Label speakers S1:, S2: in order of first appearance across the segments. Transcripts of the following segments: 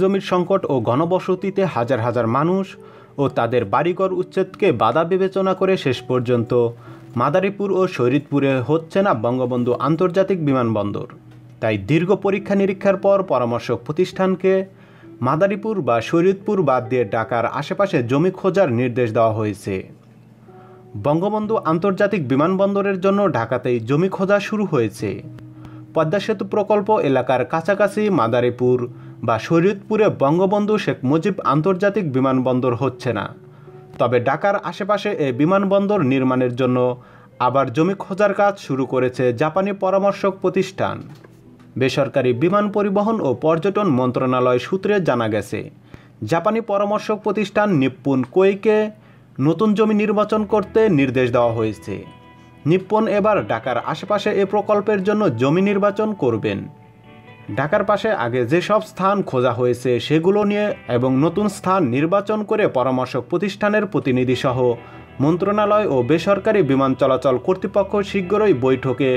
S1: জমির সংকট ও ঘনবসতিতে হাজার হাজার মানুষ ও তাদের বাড়িঘর উচ্ছেদকে বাধা বিবেচনা করে শেষ পর্যন্ত মাদারীপুর ও শরীদপুরে হচ্ছে না বঙ্গবন্ধু আন্তর্জাতিক বিমানবন্দর। তাই দীর্ঘ পরীক্ষা নিরীক্ষার পর পরামর্শক প্রতিষ্ঠানকে মাদারীপুর বা শরীদপুর বাদ দিয়ে ঢাকার আশেপাশে জমি খোঁজার নির্দেশ দেওয়া হয়েছে। বঙ্গবন্ধু আন্তর্জাতিক বিমানবন্দরের জন্য ঢাকাতেই জমি খোঁজা শুরু হয়েছে। পদ্মা সেতু প্রকল্প এলাকার কাছাকাছি মাদারীপুর বা শরীয়তপুরে বঙ্গবন্ধু শেখ মুজিব আন্তর্জাতিক বিমানবন্দর হচ্ছে না। তবে ঢাকার আশেপাশে এ বিমানবন্দর নির্মাণের জন্য আবার জমি খোঁজার কাজ শুরু করেছে জাপানি পরামর্শক প্রতিষ্ঠান। বেসরকারি বিমান পরিবহন ও পর্যটন মন্ত্রণালয় সূত্রে জানা গেছে, জাপানি পরামর্শক প্রতিষ্ঠান নিপ্পুন কোইকে নতুন জমি নির্বাচন করতে নির্দেশ দেওয়া হয়েছে। নিপ্পন এবার ঢাকার আশেপাশে এ প্রকল্পের জন্য জমি নির্বাচন করবেন। ঢাকার পাশে আগে যেসব স্থান খোঁজা হয়েছে সেগুলো নিয়ে এবং নতুন স্থান নির্বাচন করে পরামর্শক প্রতিষ্ঠানের প্রতিনিধি সহ মন্ত্রণালয় ও বেসরকারি বিমান চলাচল কর্তৃপক্ষ শীঘ্রই বৈঠকে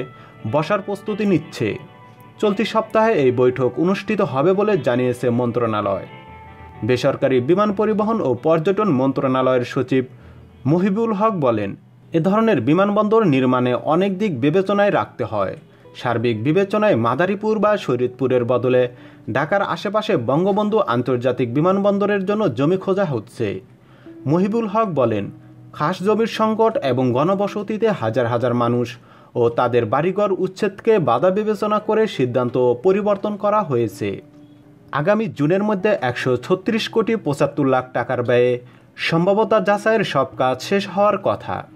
S1: বসার প্রস্তুতি নিচ্ছে। চলতি সপ্তাহে এই বৈঠক অনুষ্ঠিত হবে বলে জানিয়েছে মন্ত্রণালয়। বেসরকারি বিমান পরিবহন ও পর্যটন মন্ত্রণালয়ের সচিব মহিবুল হক বলেন, এ ধরনের বিমানবন্দর নির্মাণে অনেক দিক বিবেচনায় রাখতে হয়। সার্বিক বিবেচনায় মাদারীপুর বা শরীদপুরের বদলে ঢাকার আশেপাশে বঙ্গবন্ধু আন্তর্জাতিক বিমানবন্দরের জন্য জমি খোঁজা হচ্ছে। মহিবুল হক বলেন, খাস জমির সংকট এবং গণবসতিতে হাজার হাজার মানুষ ও তাদের বাড়িঘর উচ্ছেদকে বাধা বিবেচনা করে সিদ্ধান্ত পরিবর্তন করা হয়েছে। আগামী জুনের মধ্যে একশো ছত্রিশ কোটি পঁচাত্তর লাখ টাকার ব্যয়ে সম্ভাবতা যাচাইয়ের সব কাজ শেষ হওয়ার কথা।